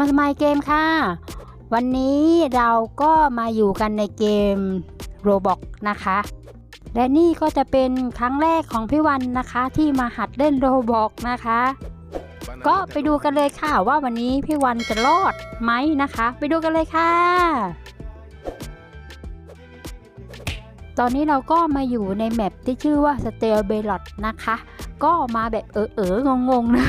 มาสมายเกมค่ะ วันนี้เราก็มาอยู่กันในเกม Roblox นะคะ และนี่ก็จะเป็นครั้งแรกของพี่วันนะคะ ที่มาหัดเล่น Roblox นะคะ ก็ไปดูกันเลยค่ะว่าวันนี้พี่วันจะรอดไหมนะคะ ไปดูกันเลยค่ะ ตอนนี้เราก็มาอยู่ในแมปที่ชื่อว่า s t a i l b e l o t นะคะ ก็มาแบบเออเอองงๆนะ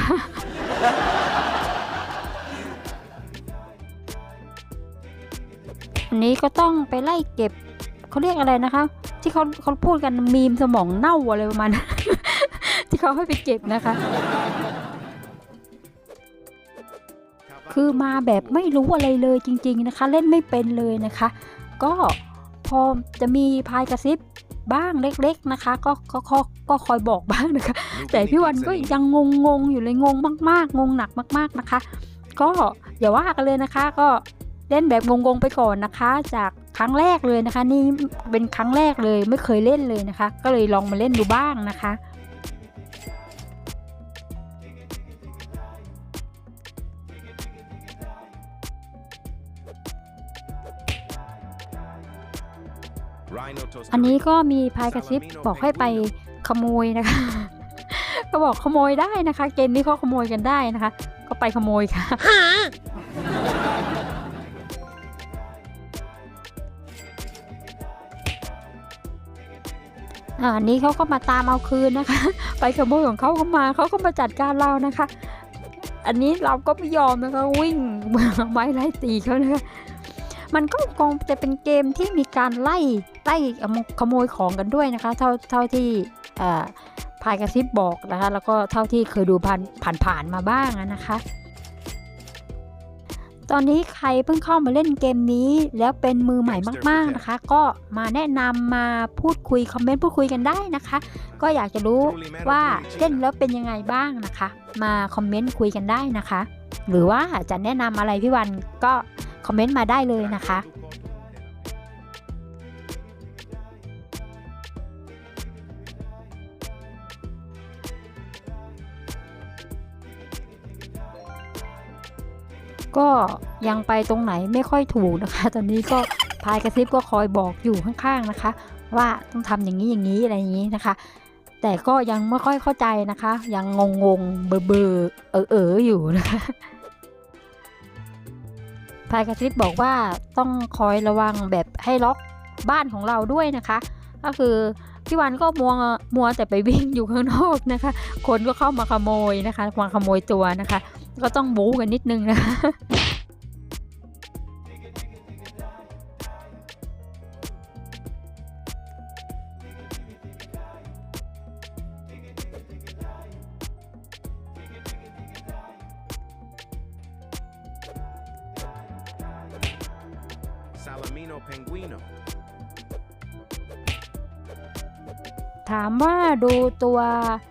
อันนี้ก็ต้องไปไล่เก็บเขาเรียกอะไรนะคะ ที่เขาเขาพูดกันมีมสมองเน่าอะไรประมาณนั้นที่เขาให้ไปเก็บนะคะ คือมาแบบไม่รู้อะไรเลยจริง ๆนะคะ เล่นไม่เป็นเลยนะคะ ก็พอจะมีพายกระซิบบ้างเล็ก ๆนะคะ ก็ก็ก็ก็คอยบอกบ้างนะคะ แต่พี่วันก็ยังงงงๆอยู่เลยงงมาก ๆ งงหนักมาก ๆนะคะ ก็อย่าว่ากันเลยนะคะ ก็ เล่นแบบงงๆไปก่อนนะคะ จากครั้งแรกเลยนะคะ นี่เป็นครั้งแรกเลยไม่เคยเล่นเลยนะคะ ก็เลยลองมาเล่นดูบ้างนะคะอันนี้ก็มีพายกระซิบบอกให้ไปขโมยนะคะ ก็บอกขโมยได้นะคะ เกมนี้เขาขโมยกันได้นะคะ ก็ไปขโมยค่ะ อ่าอันนี้เขาก็มาตามเอาคืนนะคะ ไปขโมยของเขาเข้ามาเขาก็มาจัดการเรานะคะ อันนี้เราก็ไม่ยอมนะคะวิ่งไม้ไล่ตีเขานะคะมันก็คงจะเป็นเกมที่มีการไล่ไล่ขโมยของกันด้วยนะคะ เท่าเท่าที่พายกระซิบบอกนะคะ แล้วก็เท่าที่เคยดูผ่านผ่านผ่านมาบ้างนะคะ ตอนนี้ใครเพิ่งเข้ามาเล่นเกมนี้ แล้วเป็นมือใหม่มากๆนะคะ ก็มาแนะนำมาพูดคุยคอมเมนต์พูดคุยกันได้นะคะ ก็อยากจะรู้ว่าเล่นแล้วเป็นยังไงบ้างนะคะ มาคอมเมนต์คุยกันได้นะคะ หรือว่าจะแนะนำอะไรพี่วันก็คอมเมนต์มาได้เลยนะคะ ก็ยังไปตรงไหนไม่ค่อยถูกนะคะ ตอนนี้ก็พายกระซิบก็คอยบอกอยู่ข้างๆนะคะ ว่าต้องทำอย่างนี้อย่างนี้อะไรอย่างนี้นะคะ แต่ก็ยังไม่ค่อยเข้าใจนะคะ ยังงงงๆเบอเบอเออเอออยู่นะคะพายกระซิบบอกว่าต้องคอยระวังแบบให้ล็อกบ้านของเราด้วยนะคะ ก็คือพี่วันก็มัวมัวแต่ไปวิ่งอยู่ข้างนอกนะคะ คนก็เข้ามาขโมยนะคะมาขโมยตัวนะคะ ก็ต้องบู๊กันนิดนึงนะคะ Salamino Penguino. ถามว่าดูตัวเอ่อ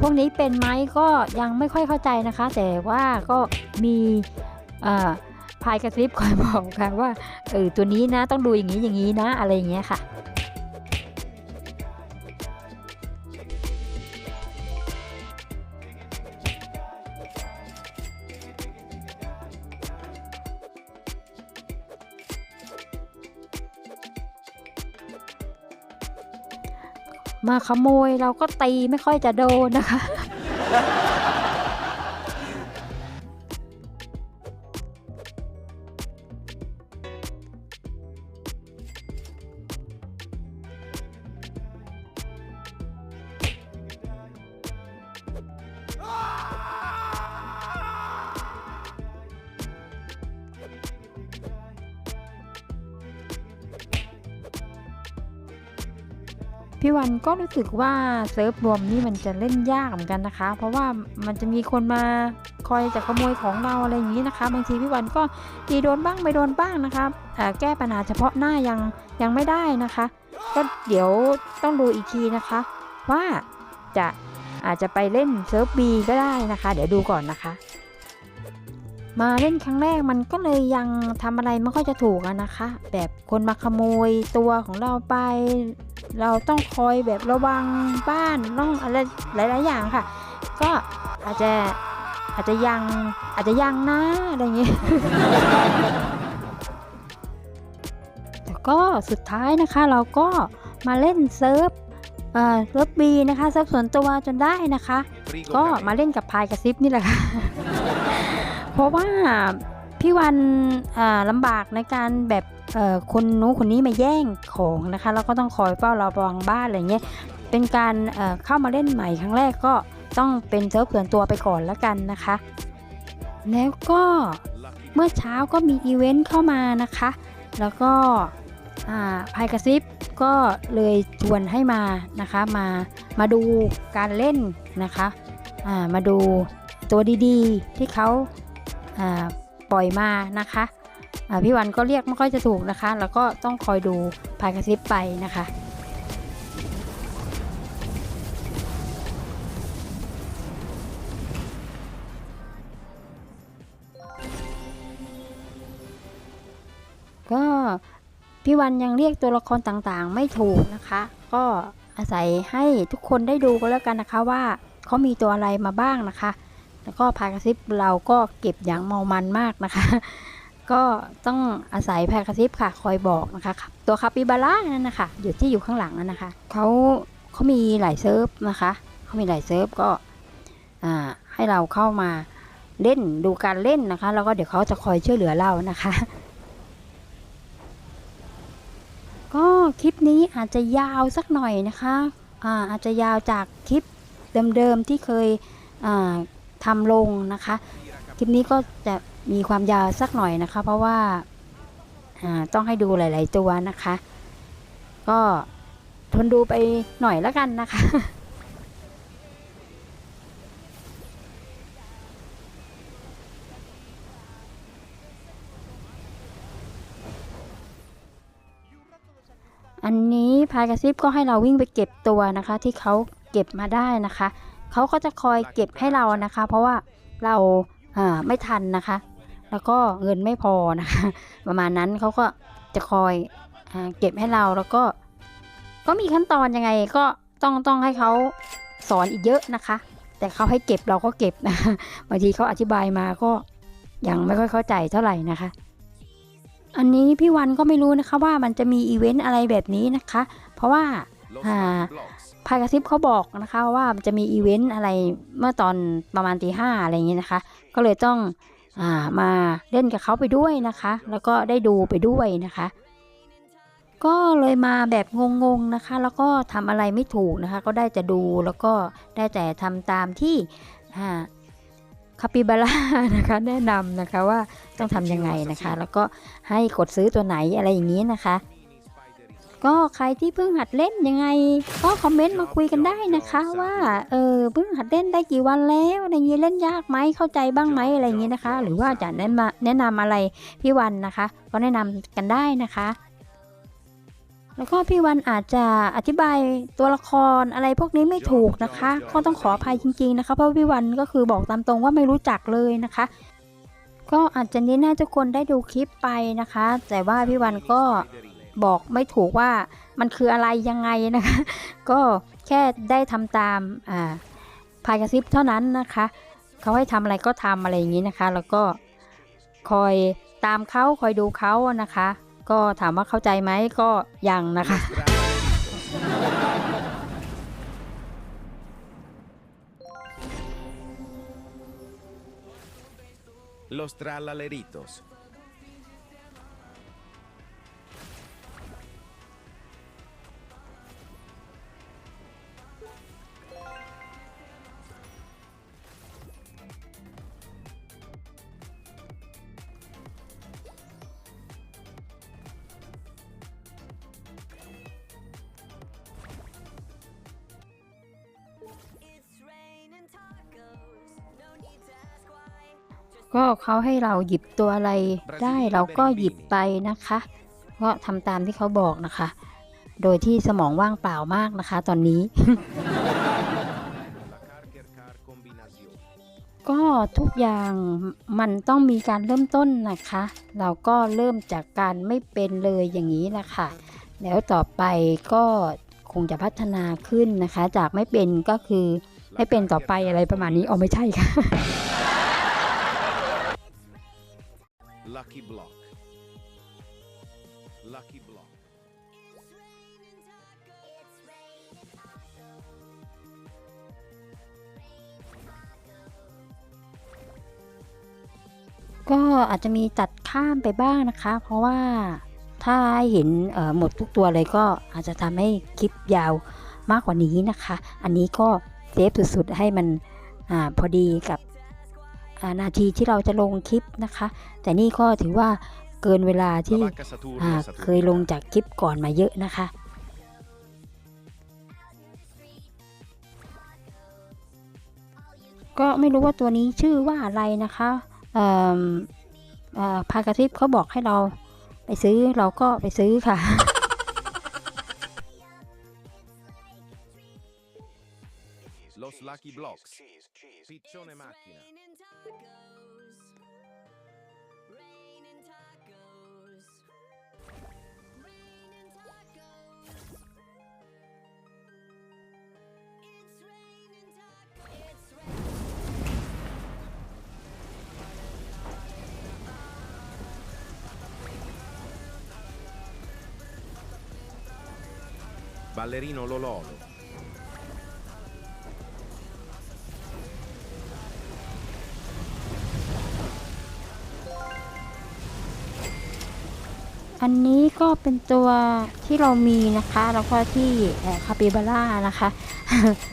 พวกนี้เป็นไหมก็ยังไม่ค่อยเข้าใจนะคะ แต่ว่าก็มีอ่อพายกระซิบคอยบอกค่ะว่าเออตัวนี้นะต้องดูอย่างนี้อย่างนี้นะอะไรอย่างเงี้ยค่ะ มาขโมยเราก็ตีไม่ค่อยจะโดนนะคะ ก็รู้สึกว่าเซิร์ฟรวมนี่มันจะเล่นยากเหมือนกันนะคะ เพราะว่ามันจะมีคนมาคอยจะขโมยของเราอะไรอย่างนี้นะคะ บางทีพี่วันก็ตีโดนบ้างไม่โดนบ้างนะคะแก้ปัญหาเฉพาะหน้ายังยังไม่ได้นะคะ ก็เดี๋ยวต้องดูอีกทีนะคะ ว่าจะอาจจะไปเล่นเซิร์ฟบีก็ได้นะคะ เดี๋ยวดูก่อนนะคะ มาเล่นครั้งแรกมันก็เลยยังทำอะไรไม่ค่อยจะถูกอะนะคะ แบบคนมาขโมยตัวของเราไป เราต้องคอยแบบระวังบ้านต้องอะไรหลาย ๆ อย่างค่ะ ก็อาจจะอาจจะยังอาจจะยังนะอะไรอย่างเงี้ยแต่ก็สุดท้ายนะคะเราก็มาเล่นเซิร์ฟเอ่อเซิร์ฟบีนะคะเซิร์ฟส่วนตัวจนได้นะคะ ก็มาเล่นกับพายกระซิบนี่แหละค่ะ เพราะว่าพี่วันลำบากในการแบบคนนู้นคนนี้มาแย่งของนะคะแล้วก็ต้องคอยเฝ้าระวังบ้านอะไรเงี้ยเป็นการเข้ามาเล่นใหม่ครั้งแรกก็ต้องเป็นเซิร์ฟส่วนตัวไปก่อนแล้วกันนะคะ แล้วก็เมื่อเช้าก็มีอีเวนต์เข้ามานะคะ แล้วก็พายกระซิบก็เลยชวนให้มานะคะมามาดูการเล่นนะคะามาดูตัวดีๆ ที่เขา ปล่อยมานะคะพี่วันก็เรียกไม่ค่อยจะถูกนะคะ แล้วก็ต้องคอยดูพายกระซิบไปนะคะก็พี่วันยังเรียกตัวละครต่างๆ ไม่ถูกนะคะ ก็อาศัยให้ทุกคนได้ดูกันแล้วกันนะคะว่าเขามีตัวอะไรมาบ้างนะคะ แล้วก็พายกระซิบเราก็เก็บอย่างเมามันมากนะคะ ก็ต้องอาศัยพายกระซิบค่ะคอยบอกนะคะตัวคาปิบาร่านั่นนะคะอยู่ที่อยู่ข้างหลังนั่นนะคะเขาเขามีหลายเซิร์ฟนะคะเขามีหลายเซิร์ฟก็ให้เราเข้ามาเล่นดูการเล่นนะคะ แล้วก็เดี๋ยวเขาจะคอยช่วยเหลือเรานะคะ ก็คลิปนี้อาจจะยาวสักหน่อยนะคะอาอาจจะยาวจากคลิปเดิมๆที่เคย อ่าทำลงนะคะ คลิปนี้ก็จะมีความยาวสักหน่อยนะคะ เพราะว่าอ่าต้องให้ดูหลาย ๆ ตัวนะคะ ก็ทนดูไปหน่อยแล้วกันนะคะอันนี้พายกระซิบก็ให้เราวิ่งไปเก็บตัวนะคะ ที่เขาเก็บมาได้นะคะ เขาก็จะคอยเก็บให้เรานะคะ เพราะว่าเราไม่ทันนะคะ แล้วก็เงินไม่พอนะคะ ประมาณนั้นเขาก็จะคอยอเก็บให้เราแล้วก็ ก็มีขั้นตอนยังไงก็ต้องต้องให้เขาสอนอีกเยอะนะคะ แต่เขาให้เก็บเราก็เก็บนะคะบางทีเขาอธิบายมาก็ยังไม่ค่อยเข้าใจเท่าไหร่นะคะ อันนี้พี่วันก็ไม่รู้นะคะว่ามันจะมีอีเวนต์อะไรแบบนี้นะคะ เพราะว่าอ่า พายกระซิบเขาบอกนะคะว่าจะมีอีเวนต์อะไรเมื่อตอนประมาณตีห้าอะไรอย่างเงี้นะคะ ก็เลยต้องอามาเล่นกับเขาไปด้วยนะคะ แล้วก็ได้ดูไปด้วยนะคะ ก็เลยมาแบบงงๆนะคะ แล้วก็ทำอะไรไม่ถูกนะคะ ก็ได้จะดูแล้วก็ได้แต่ทำตามที่คาปิบาร่านะคะ แนะนำนะคะว่าต้องทำยังไงนะคะ แล้วก็ให้กดซื้อตัวไหนอะไรอย่างนี้นะคะ ก็ใครที่เพิ่งหัดเล่นยังไง ก็คอมเมนต์มาคุยกันได้นะคะว่าเออเพิ่งหัดเล่นได้กี่วันแล้วอะไรอย่างนี้เล่นยากไหมเข้าใจบ้างไหมอะไรอย่างนี้นะคะ หรือว่าจะแนะนำแนะนำอะไรพี่วันนะคะ ก็แนะนำกันได้นะคะแล้วก็พี่วันอาจจะอธิบายตัวละครอะไรพวกนี้ไม่ถูกนะคะ ก็ต้องขออภัยจริง ๆนะคะ เพราะพี่วันก็คือบอกตามตรงว่าไม่รู้จักเลยนะคะ ก็อาจจะเน้นให้ทุกคนได้ดูคลิปไปนะคะ แต่ว่าพี่วันก็ บอกไม่ถูกว่ามันคืออะไรยังไงนะคะ ก็แค่ได้ทำตามอ่าพายกระซิบเท่านั้นนะคะเขาให้ทำอะไรก็ทำอะไรอย่างนี้นะคะ แล้วก็คอยตามเขาคอยดูเขานะคะ ก็ถามว่าเข้าใจไหมก็ยังนะคะ Los tralaleritos. ก็เขาให้เราหยิบตัวอะไรได้เราก็หยิบไปนะคะ ก็ทำตามที่เขาบอกนะคะ โดยที่สมองว่างเปล่ามากนะคะ ตอนนี้ ก็ทุกอย่างมันต้องมีการเริ่มต้นนะคะ เราก็เริ่มจากการไม่เป็นเลยอย่างนี้แหละค่ะ แล้วต่อไปก็คงจะพัฒนาขึ้นนะคะ จากไม่เป็นก็คือไม่เป็นต่อไปอะไรประมาณนี้อ๋อไม่ใช่ค่ะ Lucky Block. Lucky Block. Rain taco. ก็อาจจะมีตัดข้ามไปบ้างนะคะ เพราะว่าถ้าเห็นหมดทุกตัวเลยก็อาจจะทำให้คลิปยาวมากกว่านี้นะคะ อันนี้ก็เซฟสุดๆให้มันอพอดีกับ นาทีที่เราจะลงคลิปนะคะ แต่นี่ก็ถือว่าเกินเวลา La ที่ vacca Saturno อ่า è เคยลง Saturno. จากคลิปก่อนมาเยอะนะคะก็ไม่รู้ว่าตัวนี้ชื่อว่าอะไรนะคะเอ่อเอ่อพากระซิบเขาบอกให้เราไปซื้อเราก็ไปซื้อค่ะ Los Lucky Blocks. Piccione macchina. ballerino Lololo. อันนี้ก็เป็นตัวที่เรามีนะคะ แล้วก็ที่คาปิบาร่านะคะ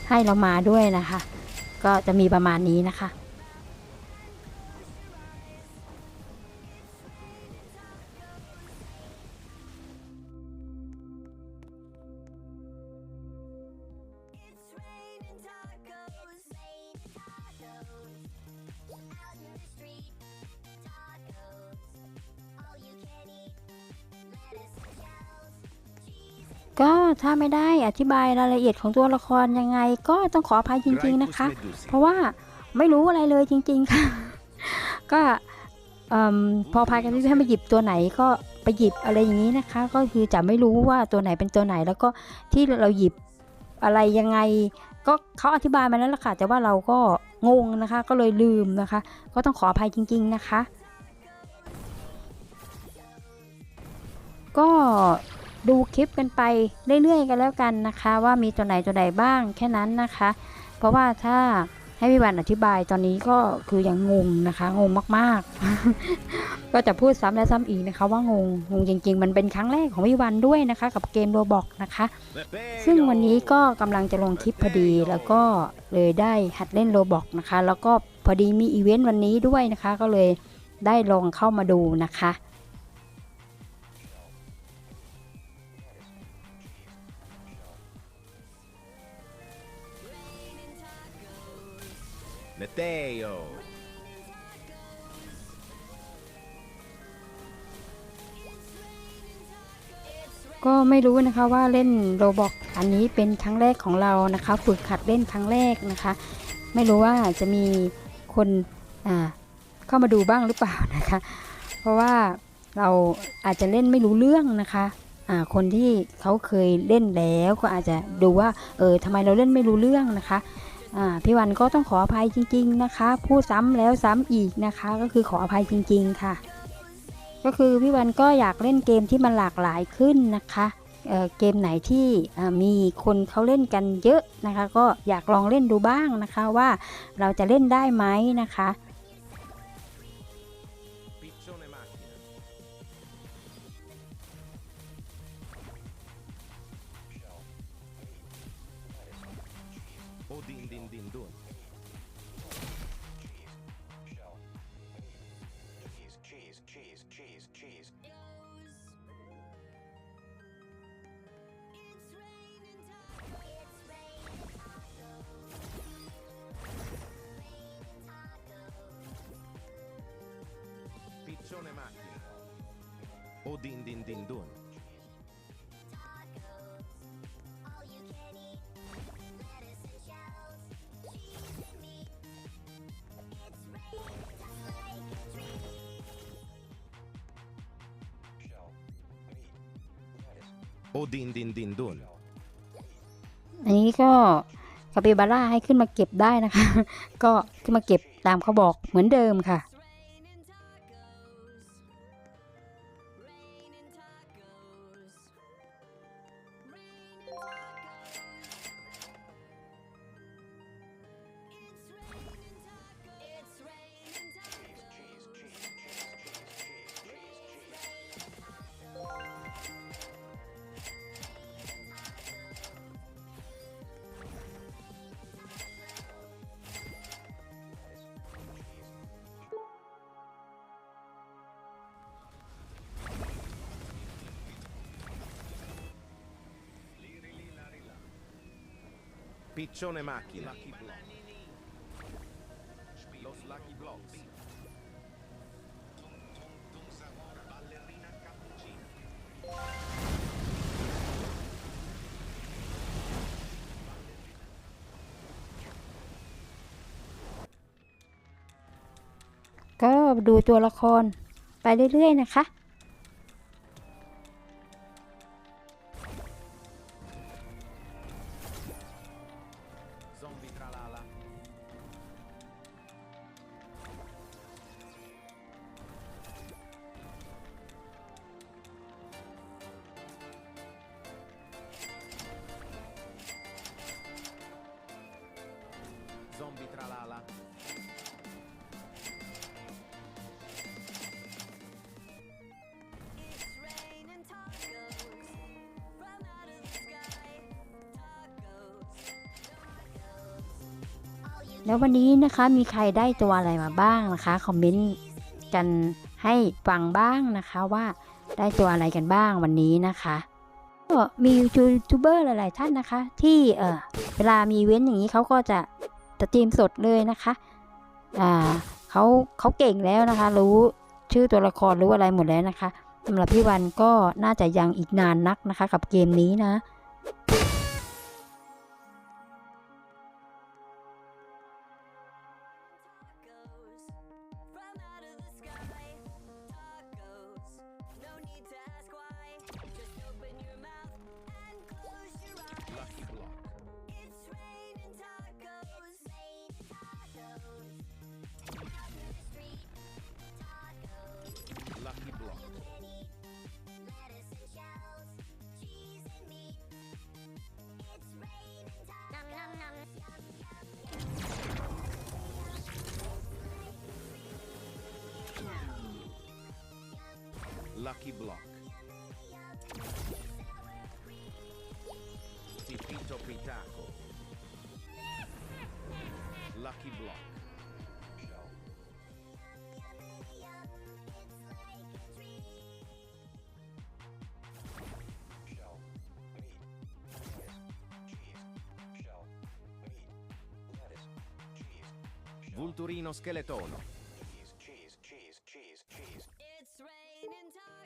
ให้เรามาด้วยนะคะ ก็จะมีประมาณนี้นะคะ and ก็ถ้าไม่ได้อธิบายรายละเอียดของตัวละครยังไง ก็ต้องขออภัยจริง ๆนะคะ Graitus Medusi. เพราะว่าไม่รู้อะไรเลยจริง ๆ ค่ะ ก็เอิ่มพอพายกันที่ให้มาหยิบตัวไหนก็ไปหยิบอะไรอย่างนี้นะคะ ก็คือจะไม่รู้ว่าตัวไหนเป็นตัวไหน แล้วก็ที่เราหยิบอะไรยังไง ก็เขาอธิบายมาแล้วล่ะค่ะ แต่ว่าเราก็งงนะคะ ก็เลยลืมนะคะ ก็ต้องขออภัยจริง ๆนะคะ ก็ ดูคลิปกันไปเรื่อยๆกันแล้วกันนะคะ ว่ามีตัวไหนตัวไหนบ้างแค่นั้นนะคะ เพราะว่าถ้าให้พี่วันอธิบายตอนนี้ก็คืออยังงงนะคะงงมากๆ ก็จะพูดซ้ำและซ้ำอีกนะคะ ว่างงงงจริง ๆ มันเป็นครั้งแรกของพี่วันด้วยนะคะ กับเกมโรบอกนะคะ ซึ่งวันนี้ก็กำลังจะลงคลิปพอดีแล้วก็เลยได้หัดเล่นโรบอกนะคะ แล้วก็พอดีมีอีเวนต์วันนี้ด้วยนะคะ ก็เลยได้ลองเข้ามาดูนะคะ Meteo. ก็ไม่รู้นะคะว่าเล่นโรบอกอันนี้เป็นครั้งแรกของเรานะคะ ฝึกหัดเล่นครั้งแรกนะคะ ไม่รู้ว่าจะมีคนอ่าเข้ามาดูบ้างหรือเปล่านะคะ เพราะว่าเราอาจจะเล่นไม่รู้เรื่องนะคะอ่าคนที่เขาเคยเล่นแล้วก็อาจจะดูว่าเออทำไมเราเล่นไม่รู้เรื่องนะคะ พี่วันก็ต้องขออภัยจริง ๆนะคะ พูดซ้ำแล้วซ้ำอีกนะคะ ก็คือขออภัยจริง ๆ ค่ะ ก็คือพี่วันก็อยากเล่นเกมที่มันหลากหลายขึ้นนะคะเเกมไหนที่มีคนเขาเล่นกันเยอะนะคะ ก็อยากลองเล่นดูบ้างนะคะว่าเราจะเล่นได้ไหมนะคะ a tree. Shell, meat, lettuce, O din din din dun. อันนี้ก็คาปิบาร่าให้ขึ้นมาเก็บได้นะคะ ก็ขึ้นมาเก็บตามเขาบอกเหมือนเดิมค่ะ Piccione macchina. Lucky Block. Los Lucky Blocks. Ballerina cappuccina. ก็ดูตัวละครไปเรื่อยๆนะคะ แล้ววันนี้นะคะมีใครได้ตัวอะไรมาบ้างนะคะคอมเมนต์กันให้ฟังบ้างนะคะว่าได้ตัวอะไรกันบ้างวันนี้นะคะก็มียูทูบเบอร์หลาย ๆ ท่านนะคะ ที่เออเวลามีเว้นอย่างนี้เขาก็จะสตรีมสดเลยนะคะอ่าเขาเขาเก่งแล้วนะคะ รู้ชื่อตัวละครรู้อะไรหมดแล้วนะคะสำหรับพี่วันก็น่าจะยังอีกนานนักนะคะ กับเกมนี้นะ Lucky Block. Tipito Pitaco. Lucky Block. Shell. Shell. and I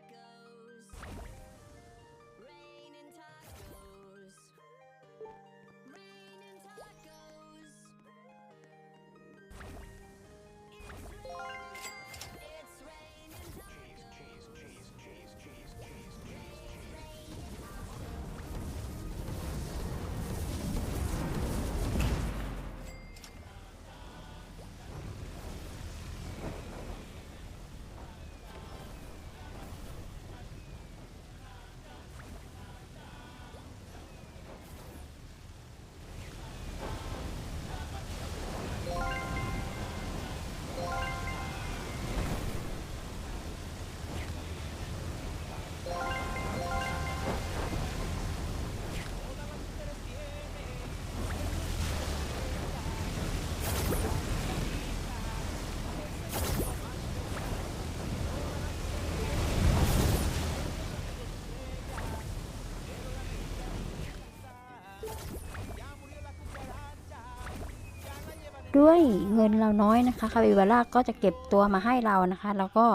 ด้วยเงินเราน้อยนะคะคาบิบาร่าก็จะเก็บตัวมาให้เรานะคะ แล้วก็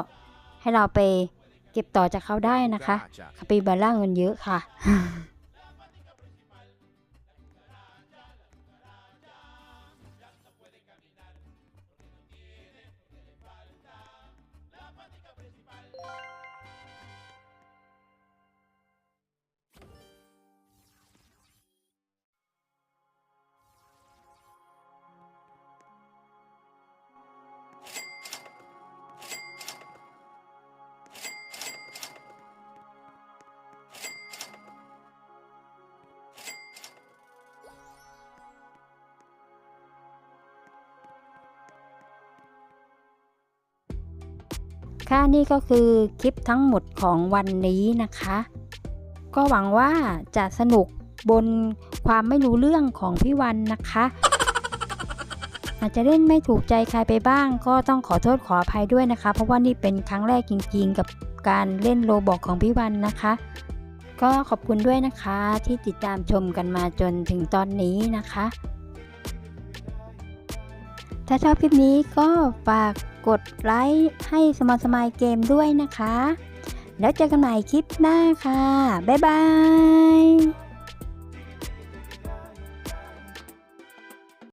ให้เราไปเก็บต่อจากเขาได้นะคะคาปิบาร่าเงินเยอะค่ะ ค่ะนี่ก็คือคลิปทั้งหมดของวันนี้นะคะ ก็หวังว่าจะสนุกบนความไม่รู้เรื่องของพี่วันนะคะ อาจจะเล่นไม่ถูกใจใครไปบ้าง ก็ต้องขอโทษขออภัยด้วยนะคะ เพราะว่านี่เป็นครั้งแรกจริงๆ กับการเล่นโลบอกของพี่วันนะคะ ก็ขอบคุณด้วยนะคะที่ติดตามชมกันมาจนถึงตอนนี้นะคะ ถ้าชอบคลิปนี้ก็ฝากกดไลค์ให้สมอลสมายเกมด้วยนะคะ แล้วเจอกันใหม่คลิปหน้าค่ะ บ๊ายบาย